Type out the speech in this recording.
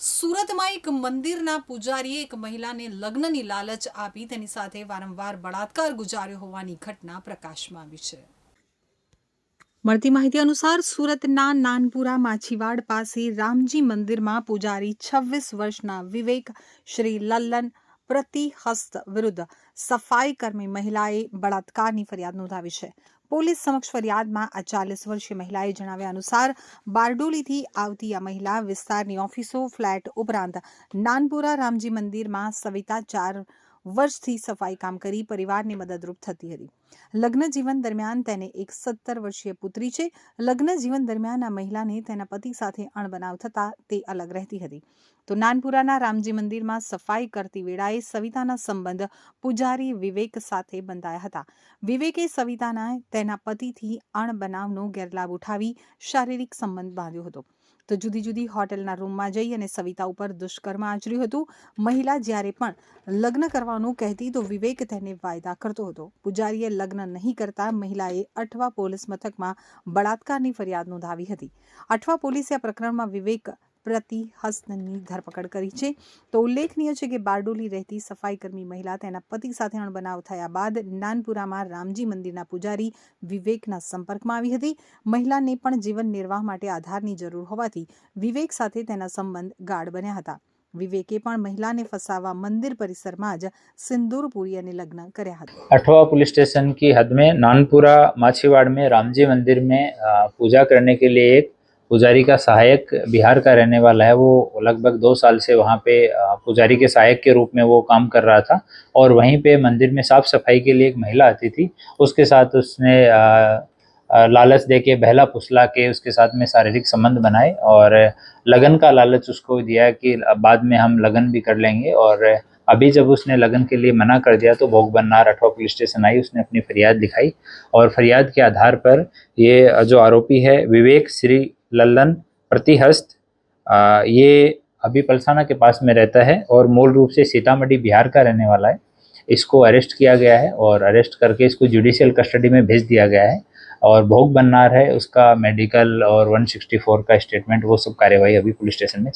સુરતમાં એક મંદિરના પૂજારીએ એક મહિલાને લગ્નની લાલચ આપી તેની સાથે વારંવાર બળાત્કાર ગુજાર્યો હોવાની ઘટના પ્રકાશમાં આવી છે. મળતી માહિતી અનુસાર સુરતના નાનપુરા માછીવાડ પાસે રામજી મંદિરમાં પૂજારી છવ્વીસ વર્ષના વિવેક શ્રી લલ્લન પ્રતિહસ્ત વિરુદ્ધ સફાઈ કર્મી મહિલાએ બળાત્કારની ફરિયાદ નોંધાવી છે. પોલીસ સમક્ષ ફરિયાદમાં આ ચાલીસ વર્ષીય મહિલાએ જણાવ્યા અનુસાર બારડોલીથી આવતી આ મહિલા વિસ્તારની ઓફિસો, ફ્લેટ ઉપરાંત નાનપુરા રામજી મંદિરમાં સવિતા ચાર વર્ષથી સફાઈ કામ કરી, પરિવારની મદદરૂપ થતી હતી. લગ્ન જીવન દરમિયાન તેને એક સત્તર વર્ષીય પુત્રી છે. લગ્ન જીવન દરમિયાન આ મહિલાને તેના પતિ સાથે અણબનાવ થતા તે અલગ રહેતી હતી. તો નાનપુરાના રામજી મંદિરમાં સફાઈ કરતી વેળાએ સવિતાના સંબંધ પૂજારી વિવેક સાથે બંધાયા હતા. વિવેકે સવિતાના તેના પતિથી અણબનાવનો ગેરલાભ ઉઠાવી શારીરિક સંબંધ બાંધ્યો હતો. તો જુદી જુદી હોટેલના રૂમમાં જઈ અને સવિતા ઉપર દુષ્કર્મ આચર્યું હતું. મહિલા જ્યારે પણ લગ્ન કરવાનું કહેતી તો વિવેક તેને વાયદા કરતો હતો. પૂજારીએ લગ્ન નહીં કરતા મહિલાએ અઠવા પોલીસ મથકમાં બળાત્કારની ફરિયાદ નોંધાવી હતી. અઠવા પોલીસે આ પ્રકરણમાં વિવેક પ્રતિ હસ્તની ધરપકડ કરી છે તો ઉલ્લેખનીય છે કે બારડોલી રહેતી સફાઈ કર્મી મહિલા તેના પતિ સાથે અણબનાવ થયા બાદ નાનપુરામાં રામજી મંદિરના પૂજારી વિવેકના સંપર્કમાં આવી હતી મહિલાને પણ જીવન નિર્વાહ માટે આધારની જરૂર હોવાથી વિવેક સાથે તેના સંબંધ ગાઢ બન્યા હતા વિવેકે પણ મહિલાને ફસાવવા મંદિર પરિસરમાં જ સિંદૂર પૂરી અને લગ્ન કર્યા હતા अठवा पुलिस स्टेशन की हद में नानपुरा माछीवाड़ में रामजी मंदिर में अ, पूजा करने के लिए एक पुजारी का सहायक बिहार का रहने वाला है, वो लगभग दो साल से वहाँ पे पुजारी के सहायक के रूप में वो काम कर रहा था और वहीं पे मंदिर में साफ़ सफ़ाई के लिए एक महिला आती थी। उसके साथ उसने लालच दे के, बहला फुसला के उसके साथ में शारीरिक संबंध बनाए और लगन का लालच उसको दिया कि बाद में हम लगन भी कर लेंगे और अभी जब उसने लगन के लिए मना कर दिया तो भोग बननार अठवा पुलिस स्टेशन आई, उसने अपनी फरियाद दिखाई और फरियाद के आधार पर ये जो आरोपी है, विवेक श्री लल्लन, प्रतिहस्त ये अभी पलसाना के पास में रहता है और मूल रूप से सीतामढ़ी बिहार का रहने वाला है। इसको अरेस्ट किया गया है और अरेस्ट करके इसको जुडिशियल कस्टडी में भेज दिया गया है और भोग बननार है, उसका मेडिकल और 164 का स्टेटमेंट वो सब कार्यवाही अभी पुलिस स्टेशन में